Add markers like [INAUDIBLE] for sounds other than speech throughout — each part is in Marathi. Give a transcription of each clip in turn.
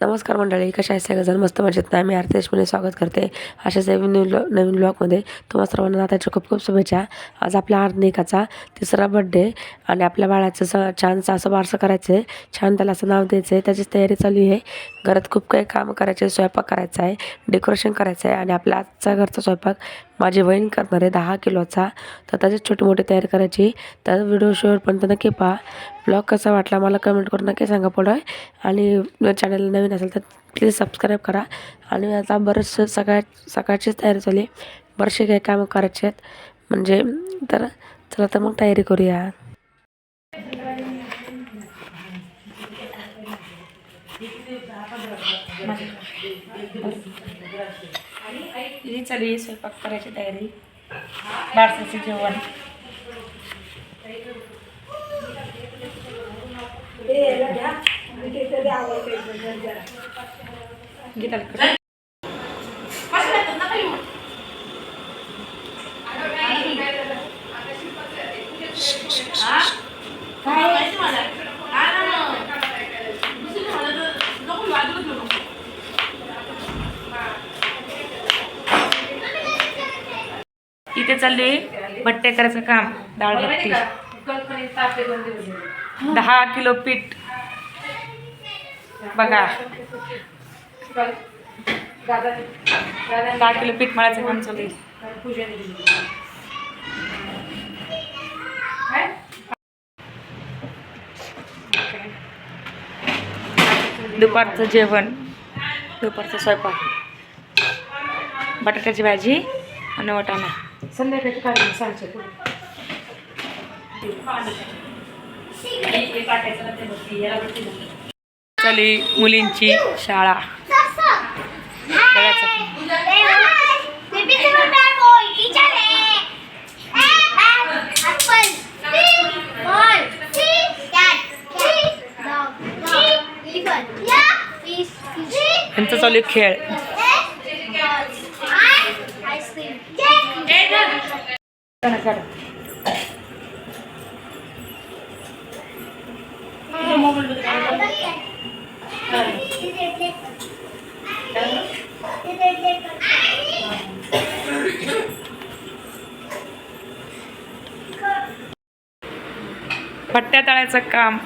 नमस्कार मंडळी कशा आहे सगळेजण? मस्त मजेत नाही मी आरती देशमुने स्वागत करते. अशाच नवीन नवीन ब्लॉगमध्ये तुम्हाला सर्वांना नाताच्या खूप खूप शुभेच्छा. आज आपल्या आर्निकाचा तिसरा बड्डे आणि आपल्या बाळाचं स छानसं असं बारसं करायचं आहे छान त्याला असं नाव द्यायचं आहे त्याचीच तयारी चालू आहे. घरात खूप काही कामं करायचे स्वयंपाक करायचा आहे डेकोरेशन करायचं आहे आणि आपल्या आजचा घरचा स्वयंपाक माझी बहीण करणार आहे दहा किलोचा. तर त्याचे छोटी मोठी तयारी करायची. तर व्हिडिओ शेवटपर्यंत नक्की पहा. ब्लॉग कसा वाटला मला कमेंट करून नक्की सांगा पुढं. आणि चॅनल नवीन असेल तर प्लीज सबस्क्राईब करा. आणि आता बरेचसे सकाळ सकाळचीच तयारी झाली. बरेचसे काही कामं करायचे आहेत म्हणजे तर चला तर मग तयारी करूया. ही चालू स्वयंपाक करायची तयारी. बारसाचं जेवण. गीताला इथे चालले बट्टे करायचं काम डाळ बट्टी दहा किलो पीठ. बघा. दहा किलो पीठ मळायचं काम चालू दुपारचं जेवण दुपारचं स्वयंपाक. बटाट्याची भाजी आणि वाटाणा. संध्याकाळी काय सांगते चली मुलींची शाळा. यांचं चालू आहे खेळ. पट्ट्या तळायचं काम.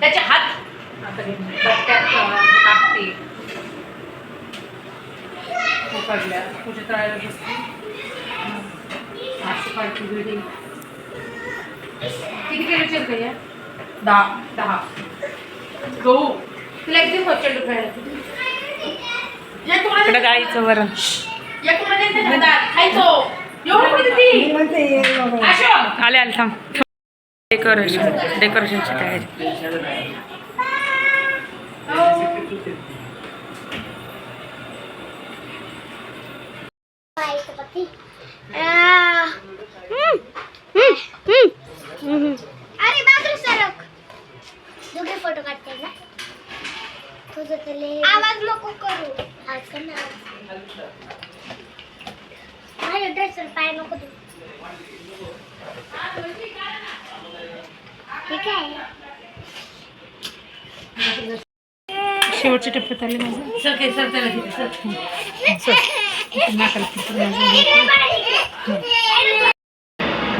त्याचे हात. तुझ्या तळायला बसते बिल्डिंग किती या? दहा. दहा. गहू. तुला एकदम होते खायला या तुम्हाला इकडे डाळीचं वरण. या तुम्हाला देते ना दाल, खायचो. एवढं कुठे देते? अशोक आले आले थांब. डेकोरेशन डेकोरेशनची तयारी. अरे बाजू सरक. दोघे फोटो काढते ना. तुझं तले आवाज नको करू. आज कर ना माझ्या ड्रेसवर पाय नको देऊ. ठीक आहे. शेवटची टप्प्यात आले माझं. सर सर त्याला सर. [LAUGHS]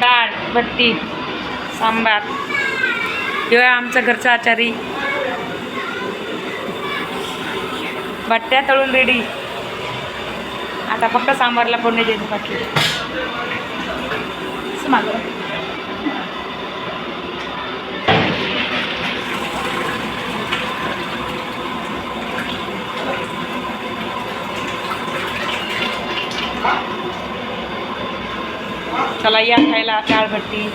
डाळ भट्टी सांबार. किंवा आमचं घरचं आचारी. बट्ट्या तळून रेडी आता फक्त सांबारला फोडणी द्यायचं बाकी. चला या खायला भट्टी.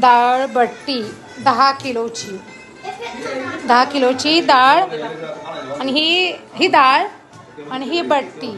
डाळ बट्टी दहा किलोची. दहा किलोची डाळ आणि ही ही डाळ आणि ही बट्टी.